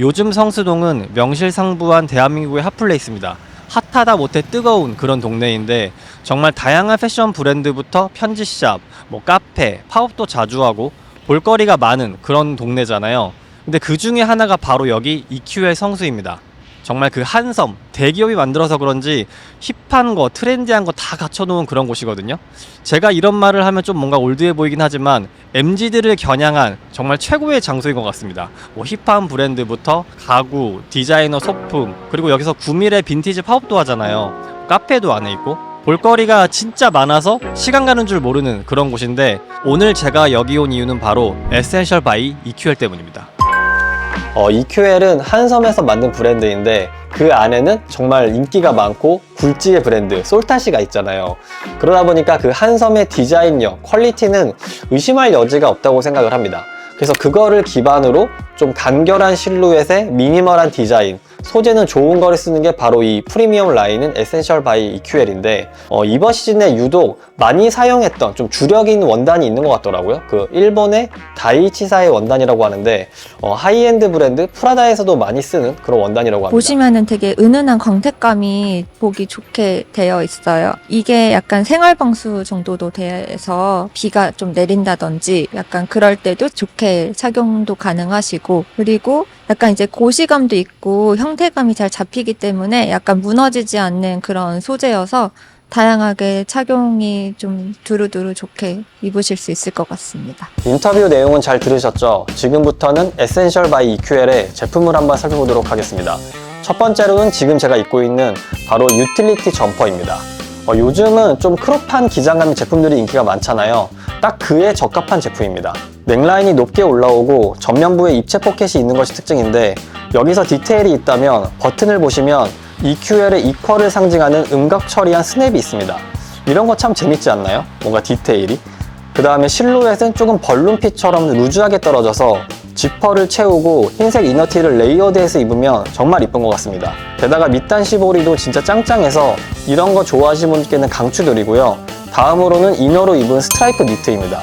요즘 성수동은 명실상부한 대한민국의 핫플레이스입니다. 핫하다 못해 뜨거운 그런 동네인데 정말 다양한 패션 브랜드부터 편지샵, 뭐 카페, 팝업도 자주 하고 볼거리가 많은 그런 동네잖아요. 근데 그 중에 하나가 바로 여기 EQ의 성수입니다. 정말 그 한섬 대기업이 만들어서 그런지 힙한 거 트렌디한 거 다 갖춰놓은 그런 곳이거든요. 제가 이런 말을 하면 좀 뭔가 올드해 보이긴 하지만 MZ들을 겨냥한 정말 최고의 장소인 것 같습니다. 뭐 힙한 브랜드부터 가구, 디자이너 소품 그리고 여기서 구밀의 빈티지 팝업도 하잖아요. 카페도 안에 있고 볼거리가 진짜 많아서 시간 가는 줄 모르는 그런 곳인데 오늘 제가 여기 온 이유는 바로 에센셜 바이 EQL 때문입니다. 어, EQL은 한섬에서 만든 브랜드인데 그 안에는 정말 인기가 많고 굴지의 브랜드 솔타시가 있잖아요. 그러다 보니까 그 한섬의 디자인력, 퀄리티는 의심할 여지가 없다고 생각을 합니다. 그래서 그거를 기반으로 좀 간결한 실루엣의 미니멀한 디자인, 소재는 좋은 거를 쓰는 게 바로 이 프리미엄 라인은 에센셜 바이 EQL인데 어, 이번 시즌에 유독 많이 사용했던 좀 주력인 원단이 있는 것 같더라고요. 그 일본의 다이치사의 원단이라고 하는데 어, 하이엔드 브랜드 프라다에서도 많이 쓰는 그런 원단이라고 합니다. 보시면은 되게 은은한 광택감이 보기 좋게 되어 있어요. 이게 약간 생활방수 정도도 돼서 비가 좀 내린다든지 약간 그럴 때도 좋게 착용도 가능하시고 그리고 약간 이제 고시감도 있고 형 태감이 잘 잡히기 때문에 약간 무너지지 않는 그런 소재여서 다양하게 착용이 좀 두루두루 좋게 입으실 수 있을 것 같습니다. 인터뷰 내용은 잘 들으셨죠? 지금부터는 에센셜 바이 EQL의 제품을 한번 살펴보도록 하겠습니다. 첫 번째로는 지금 제가 입고 있는 바로 유틸리티 점퍼입니다. 어, 요즘은 좀 크롭한 기장감의 제품들이 인기가 많잖아요. 딱 그에 적합한 제품입니다. 넥라인이 높게 올라오고 전면부에 입체 포켓이 있는 것이 특징인데 여기서 디테일이 있다면 버튼을 보시면 EQL의 이퀄을 상징하는 음각 처리한 스냅이 있습니다. 이런 거 참 재밌지 않나요? 뭔가 디테일이. 그 다음에 실루엣은 조금 벌룬핏처럼 루즈하게 떨어져서 지퍼를 채우고 흰색 이너티를 레이어드해서 입으면 정말 이쁜 것 같습니다. 게다가 밑단 시보리도 진짜 짱짱해서 이런 거 좋아하시는 분께는 강추드리고요. 다음으로는 이너로 입은 스트라이프 니트입니다.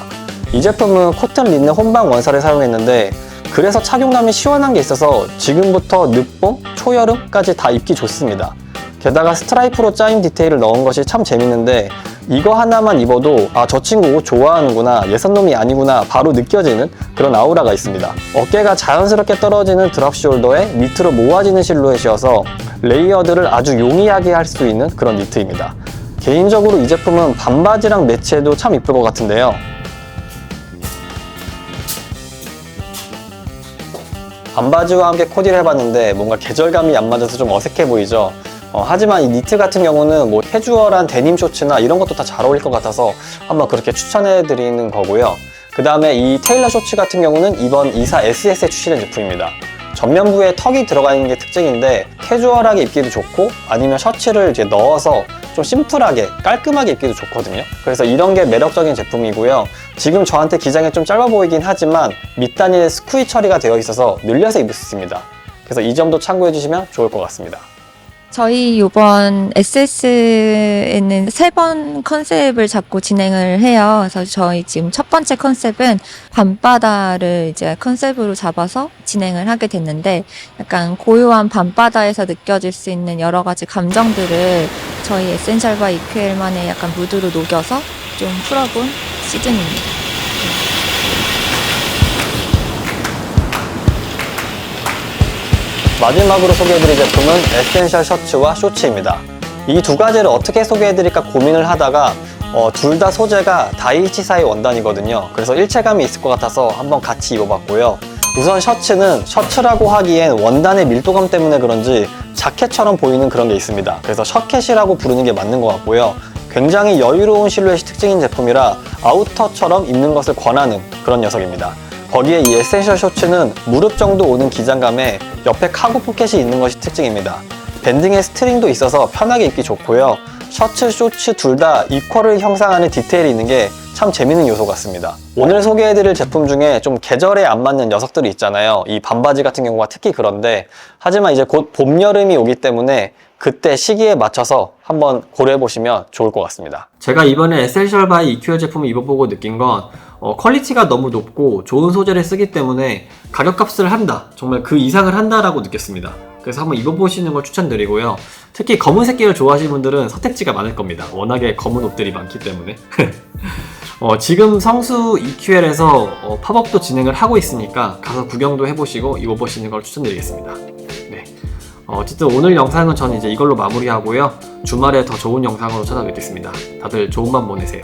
이 제품은 코튼 린넨 혼방 원사를 사용했는데 그래서 착용감이 시원한 게 있어서 지금부터 늦봄, 초여름까지 다 입기 좋습니다. 게다가 스트라이프로 짜인 디테일을 넣은 것이 참 재밌는데 이거 하나만 입어도 아 저 친구 옷 좋아하는구나 예선놈이 아니구나 바로 느껴지는 그런 아우라가 있습니다. 어깨가 자연스럽게 떨어지는 드랍 숄더에 밑으로 모아지는 실루엣이어서 레이어드를 아주 용이하게 할 수 있는 그런 니트입니다. 개인적으로 이 제품은 반바지랑 매치해도 참 이쁠 것 같은데요 반바지와 함께 코디를 해봤는데 뭔가 계절감이 안 맞아서 좀 어색해 보이죠 어, 하지만 이 니트 같은 경우는 뭐 캐주얼한 데님 쇼츠나 이런 것도 다 잘 어울릴 것 같아서 한번 그렇게 추천해 드리는 거고요. 그 다음에 이 테일러 쇼츠 같은 경우는 이번 24 SS에 출시된 제품입니다. 전면부에 턱이 들어가 있는 게 특징인데 캐주얼하게 입기도 좋고 아니면 셔츠를 이제 넣어서 좀 심플하게 깔끔하게 입기도 좋거든요. 그래서 이런 게 매력적인 제품이고요. 지금 저한테 기장이 좀 짧아 보이긴 하지만 밑단위에 스쿠이 처리가 되어 있어서 늘려서 입을 수 있습니다. 그래서 이 점도 참고해 주시면 좋을 것 같습니다. 저희 이번 SS에는 세 번 컨셉을 잡고 진행을 해요. 그래서 저희 지금 첫 번째 컨셉은 밤바다를 이제 컨셉으로 잡아서 진행을 하게 됐는데 약간 고요한 밤바다에서 느껴질 수 있는 여러 가지 감정들을 저희 에센셜과 EQL만의 약간 무드로 녹여서 좀 풀어본 시즌입니다. 마지막으로 소개해드릴 제품은 에센셜 셔츠와 쇼츠입니다. 이 두 가지를 어떻게 소개해드릴까 고민을 하다가 어, 둘 다 소재가 다이치사의 원단이거든요. 그래서 일체감이 있을 것 같아서 한번 같이 입어봤고요. 우선 셔츠는 셔츠라고 하기엔 원단의 밀도감 때문에 그런지 자켓처럼 보이는 그런 게 있습니다. 그래서 셔켓이라고 부르는 게 맞는 것 같고요. 굉장히 여유로운 실루엣이 특징인 제품이라 아우터처럼 입는 것을 권하는 그런 녀석입니다. 거기에 이 에센셜 셔츠는 무릎 정도 오는 기장감에 옆에 카고 포켓이 있는 것이 특징입니다. 밴딩에 스트링도 있어서 편하게 입기 좋고요. 셔츠, 쇼츠 둘 다 이퀄을 형상하는 디테일이 있는 게 참 재밌는 요소 같습니다. 오늘 소개해드릴 제품 중에 좀 계절에 안 맞는 녀석들이 있잖아요. 이 반바지 같은 경우가 특히 그런데 하지만 이제 곧 봄, 여름이 오기 때문에 그때 시기에 맞춰서 한번 고려해 보시면 좋을 것 같습니다. 제가 이번에 에센셜 바이 EQ 제품을 입어보고 느낀 건 어, 퀄리티가 너무 높고 좋은 소재를 쓰기 때문에 가격값을 한다. 정말 그 이상을 한다라고 느꼈습니다. 그래서 한번 입어보시는 걸 추천드리고요. 특히 검은색 계열 좋아하시는 분들은 선택지가 많을 겁니다. 워낙에 검은 옷들이 많기 때문에. 어, 지금 성수 EQL에서 어, 팝업도 진행을 하고 있으니까 가서 구경도 해보시고 입어보시는 걸 추천드리겠습니다. 네. 어, 어쨌든 오늘 영상은 저는 이제 이걸로 마무리하고요. 주말에 더 좋은 영상으로 찾아뵙겠습니다. 다들 좋은 밤 보내세요.